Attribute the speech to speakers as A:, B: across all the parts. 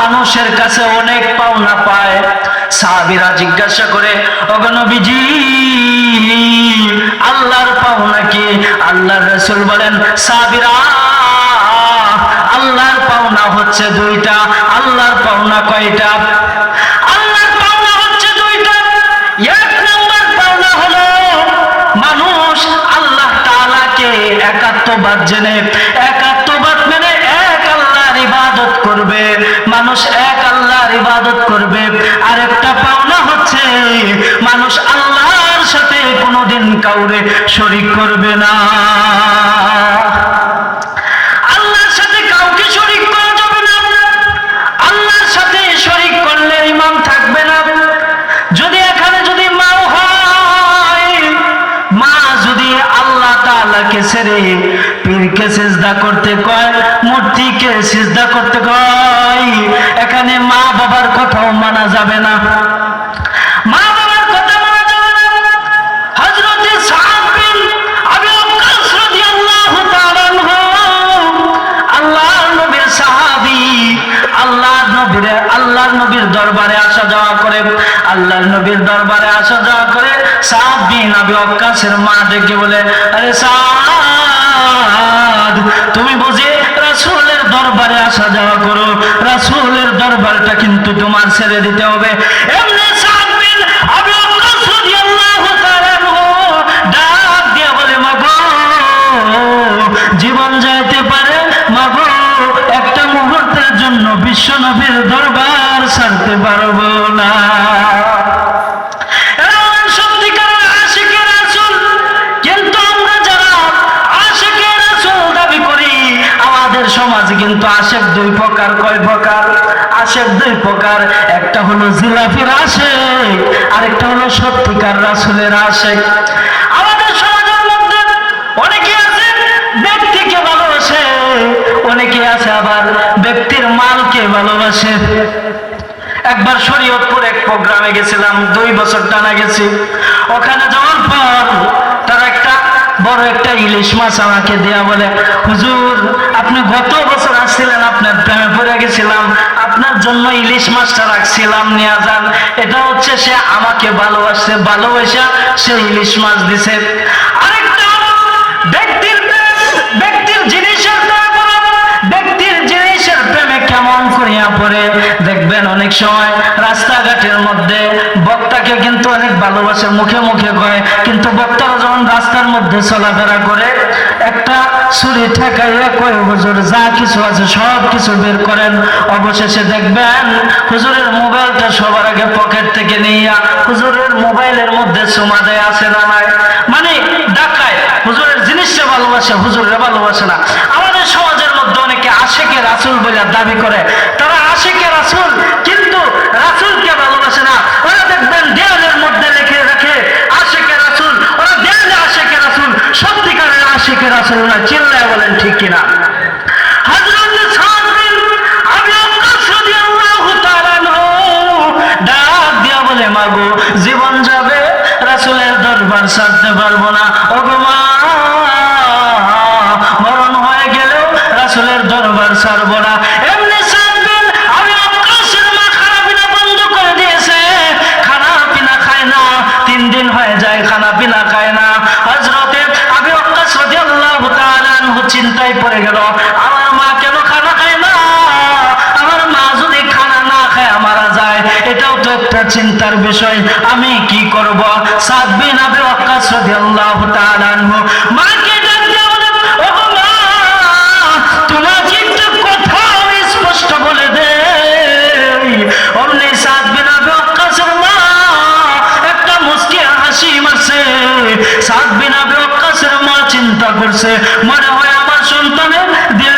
A: মানুষের কাছে অনেক পাওনা পায়। সাহাবিরা জিজ্ঞাসা করে অগনবীজি আল্লাহর পাওনা কি? আল্লাহর রসুল বলেন, সাহাবিরা, আল্লাহর পাওনা হচ্ছে দুইটা। আল্লাহর পাওনা কয়টা? একাত্মবাদ জেনে, একাত্মবাদ মেনে এক আল্লাহর ইবাদত করবে। মানুষ এক আল্লাহর ইবাদত করবে। আরেকটা পাওনা হচ্ছে, মানুষ আল্লাহর সাথে কোনোদিন কাউরে শরীক করবে না। সিজদা করতে কয়, মূর্তিকে সিজদা করতে কয়। এখানে মা বাবার কথাও মানা যাবে না। মা নবীর সাহাবী দরবারে আসা যাওয়া করে। আল্লাহর নবীর দরবারে আসা মা ডেকে বলে, আরে সাদ তুমি বুঝি রাসূলের দরবারে আসা যাওয়া করো দরবারটা কিন্তু তোমার ছেড়ে দিতে হবে। এমনি জীবন যাইতে পারে? মাগো, একটা মুহূর্তের জন্য বিশ্ব নবীর দরবার ছাড়তে পারব না। সমাজে কিন্তু আশেক দুই প্রকার, কয় প্রকার? আশেক দুই প্রকার, একটা হলো জিলাফির আশেক, আরেকটা হলো সত্যিকার রাসূলের আশেক। আমাদের সমাজের মধ্যে অনেকে আছে ব্যক্তিকে ভালোবাসে, অনেকে আছে আবার ব্যক্তির মালকে ভালোবাসে। একবার শরীয়তপুর এক প্রোগ্রামে গেছিলাম, দুই বছর টানা গেছি। ওখানে যাওয়ার পর বড় একটা ইলিশ মাছ আমাকে দেয়া বলে, হুজুর, আপনি গত বছর আসছিলেন, আপনার প্রেমে পড়ে গেছিলাম, আপনার জন্য ইলিশ মাছটা রাখছিলাম, নিয়ে যান। এটা হচ্ছে সে আমাকে ভালোবাসছে, ভালোবাসা সে ইলিশ মাছ দিছে। আরেকটা ব্যক্তির ব্যক্তির জিনিসের ব্যক্তির জিনিসের প্রেমে কেমন করিয়া পড়ে? দেখবেন অনেক সময় রাস্তাঘাটের মধ্যে বক্তাকে কিন্তু অনেক ভালোবাসে, মুখে মুখে কয়। কিন্তু বক্তারা যখন রাস্তার মধ্যে চলাফেরা করে, একটা ছুরি ঠেকাইয়া কয়, হুজুর, যা কিছু আছে সব কিছু বের করেন। অবশেষে দেখবেন হুজুরের মোবাইলটা সবার আগে পকেট থেকে নিয়ে হুজুরের মোবাইলের মধ্যে চুমা দেয় আছে না নাই? মানে ডাকায় হুজুরের জিনিসটা ভালোবাসে, হুজুরের ভালোবাসে না। আমাদের সমাজের মধ্যে রাসুল বলে দাবি করে। তারা আশেকে রাসুল, কিন্তু রাসুলকে ভালোবাসে না। ওরা দেখবেন দেয়ালের মধ্যে লিখে রাখে, আশেকে রাসুল। ওরা দেয়ালে আশেকে রাসুল, সত্যিকারের আশেকে রাসুল না। চিল্লায় বলেন ঠিক কিনা। হয়ে যায়, খানা পিনা খায় না। হজরতে আবি আল্লাহ চিন্তায় পড়ে গেল, আমার মা কেন খানা খায় না? আমার মা যদি খানা না খায়, মারা যায়। এটাও তো একটা চিন্তার বিষয়। আমি কি করব? সাদ বিন আবি ওয়াক্কাস রাদিয়াল্লাহু তাআলা আনহু সাদ বিনা ওয়াক্কাসের মা চিন্তা করছে। মনে হয় আমার সন্তানের দিলটা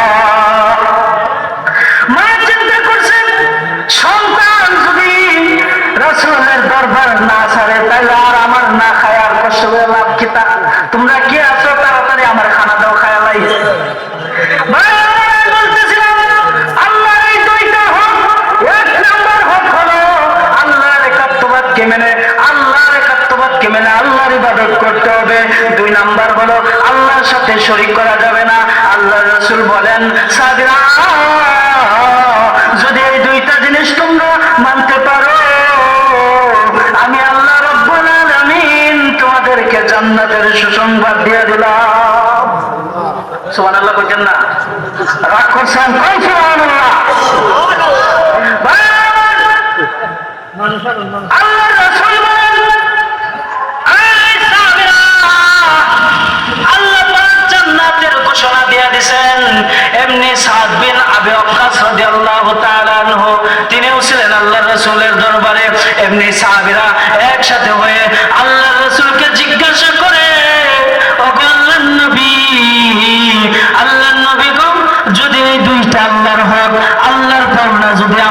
A: তোমরা কি আছো? তাড়াতাড়ি আমার খানা দাও খায়া আল্লাহর এই দুইটা হক, এক নাম্বার হক হলো আল্লাহর একাত্মবাদকে আল্লাহর একাত্মবাদকে আল্লাহর ইবাদত করতে হবে। দুই নাম্বার হলো, আল্লাহর সাথে শরীক করা যাবে না। আল্লাহ রসুল বলেন, সাবিরা, যদি এই দুইটা জিনিস তোমরা মানতে সুবহানাল্লাহ আল্লাহ।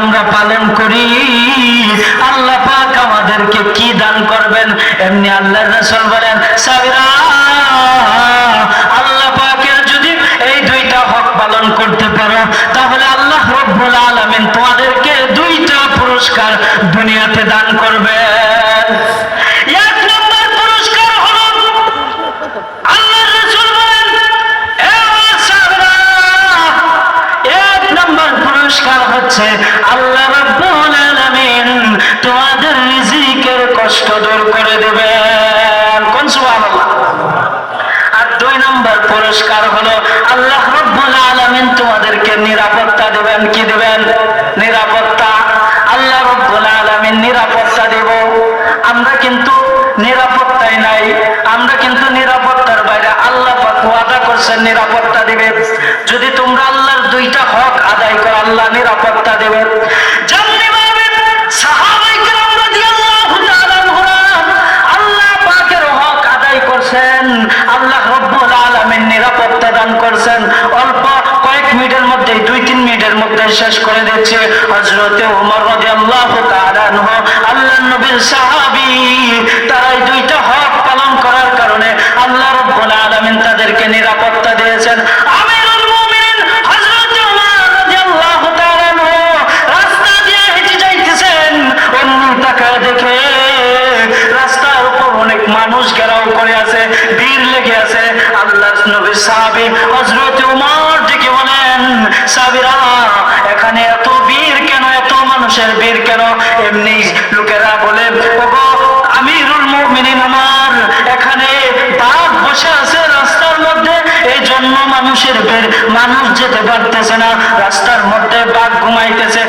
A: আমরা পালন করি। আল্লাহ পাক আমাদেরকে কি দান করবেন? এমনি আল্লাহর রাসূল বলেন, সাবিরা, আল্লাহ পাকের যদি এই দুইটা হক পালন করতে পারো, তাহলে আল্লাহ রব্বুল আলামিন তোমাদেরকে দুইটা পুরস্কার দুনিয়াতে দান করবেন। এক তোমাদেরকে নিরাপত্তা দেবেন কি দেবেন? নিরাপত্তা। আল্লাহ রব্বুল আলামিন নিরাপত্তা দেব। আমরা কিন্তু নিরাপত্তাই নাই। আমরা কিন্তু নিরাপত্তার বাইরে আল্লাহ ওয়াদা করছেন নিরাপত্তা দিবে। যদি তোমরা আল্লাহর দুইটা হক আদায় করো, আল্লাহ নিরাপত্তা দেবে। যেমনিভাবে সাহাবায়ে কেরাম শেষ করে দিচ্ছে হজরতে উমর রাদিয়াল্লাহু তাআলা আনহু। আল্লাহর নবীর সাহাবী তারা এই দুইটা হক পালন করার কারণে আল্লাহ রব্বুল আলামিন তাদেরকে নিরাপত্তা দিয়েছেন। মানুষের কেন? এমনি লোকেরা বলে, ওগো, আমিরুল মুমিনিন আমার, এখানে বাঘ বসে আছে রাস্তার মধ্যে। এই জন্য মানুষের ভিড়, মানুষ যেতে পারতেছে না। রাস্তার মধ্যে বাঘ ঘুমাইতেছে।